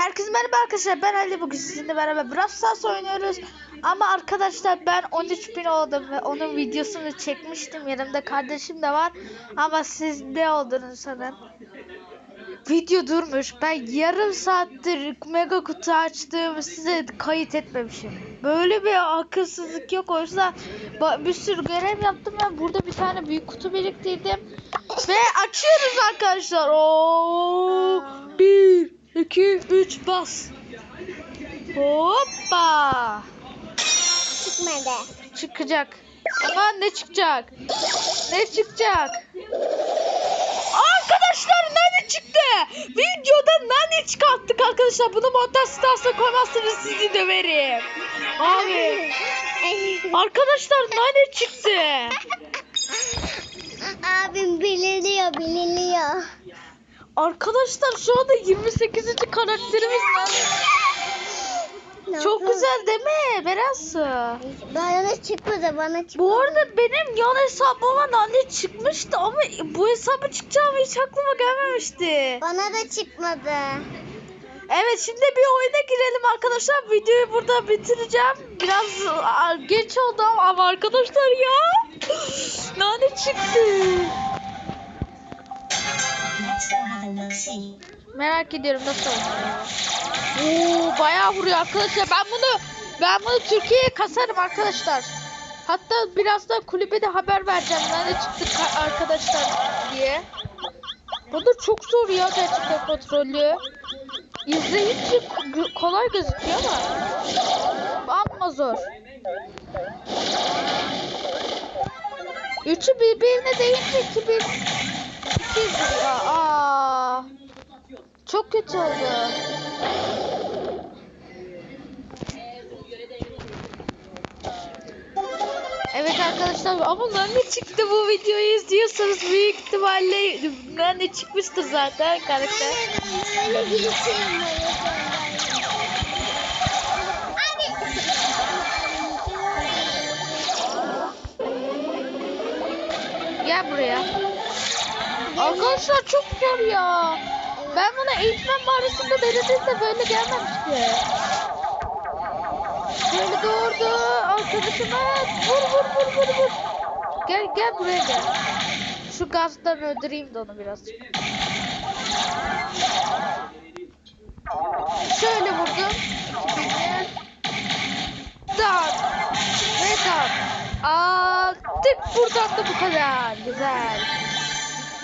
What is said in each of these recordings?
Herkese merhaba arkadaşlar. Ben Ali. Bugün sizinle beraber Brawl Stars oynuyoruz. Ama arkadaşlar ben 13 bin oldum ve onun videosunu çekmiştim. Yanımda kardeşim de var. Ama siz ne olduğunu sanın video durmuş. Ben yarım saattir mega kutu açtım size kayıt etmemişim. Böyle bir akılsızlık yok. Oysa bir sürü görev yaptım ve burada bir tane büyük kutu biriktirdim. Ve açıyoruz arkadaşlar. Oo, bir 2 3 bas hoppa Çıkmadı. çıkacak ama ne çıkacak ne çıkacak Arkadaşlar nane çıktı. Videoda nane çıkarttık arkadaşlar. Bunu montaj sırasına koymazsanız sizi döverim. Abi. Arkadaşlar nane çıktı. Arkadaşlar şu anda 28. karakterimiz Çok güzel değil mi Berensu? Bana çıkmadı bana çıkmadı. Bu arada benim yan hesabıma nane çıkmıştı ama bu hesaba çıkacağım hiç aklıma gelmemişti. Bana da çıkmadı. Evet şimdi bir oyuna girelim arkadaşlar. Videoyu burada bitireceğim. Biraz geç oldu ama ama arkadaşlar ya. Nane çıktı. Merak ediyorum nasıl oynuyor. Oo bayağı vuruyor arkadaşlar. Ben bunu ben bunu Türkiye'ye kasarım arkadaşlar. Hatta biraz da kulübe de haber vereceğim. Nerede çıktı ka- arkadaşlar diye. Bu da çok zor ya gerçekten kontrolü. İzleyince ko- kolay gözüküyor ama amma zor. Üçü birbirine değince iki bir iki izliyor. Çok kötü oldu. Evet arkadaşlar ama ne çıktı bu videoyu izliyorsanız büyük ihtimalle ne çıkmıştır zaten karakter. Gel buraya. Arkadaşlar çok zor ya. Ben bunu eğitmen mağarasında denediğimde böyle gelmemişti. Böyle doğurdu arkadaşıma vur vur vur vur vur. Gel gel buraya gel. Şu gazdan öldüreyim de onu biraz. Şöyle vurdum. İkisini. Tak. Ve. Aa, tık buradan da bu kadar. Güzel.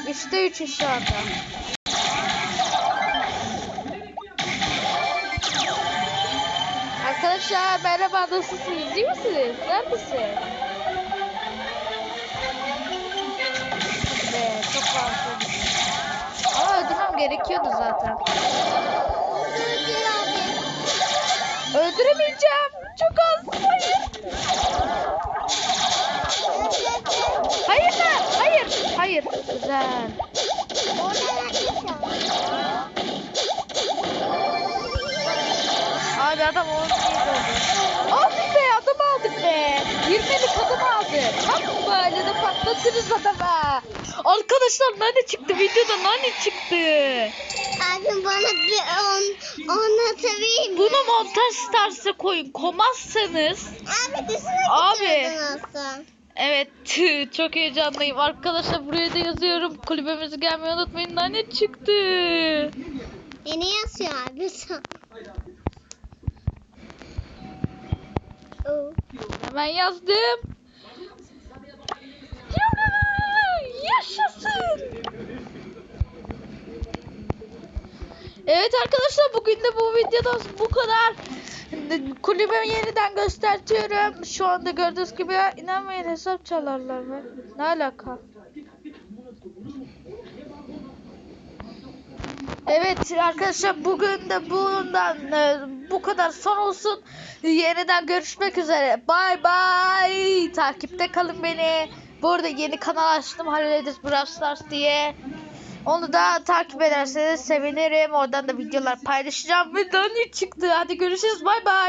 İşte üçü şu anda. Arkadaşlar merhaba nasılsınız? İyi misiniz? Neredesin? Be çok fazla. Ama öldürmem gerekiyordu zaten. Öldüremeyeceğim. Çok az. Hayır. Hayır lan. Hayır. Hayır. Güzel. Abi adam onu iyi oldu. Of be adam aldık 20'lik adam aldık. Bak böyle de patlatırız adamı. Arkadaşlar nane çıktı videoda nane çıktı. Abim bana bir on, anlatabilir mi? Bunu montaj stars'a koyun. Komazsanız. Abi dışına Abi. olsun. Evet çok heyecanlıyım. Arkadaşlar buraya da yazıyorum. Kulübemize gelmeyi unutmayın. Nane çıktı. Beni yazıyor abi Hemen yazdım. Yaşasın. Evet arkadaşlar bugün de bu videodan bu kadar. Kulübemi yeniden göstertiyorum. Şu anda gördüğünüz gibi inanmayın hesap çalarlar mı? Ne alaka? Evet arkadaşlar bugün de bundan e, bu kadar son olsun. Yeniden görüşmek üzere. Bay bay. Takipte kalın beni. Bu arada yeni kanal açtım. Hallederiz Brawl Stars diye. Onu da takip ederseniz sevinirim. Oradan da videolar paylaşacağım. Ve Dani çıktı. Hadi görüşürüz. Bay bay.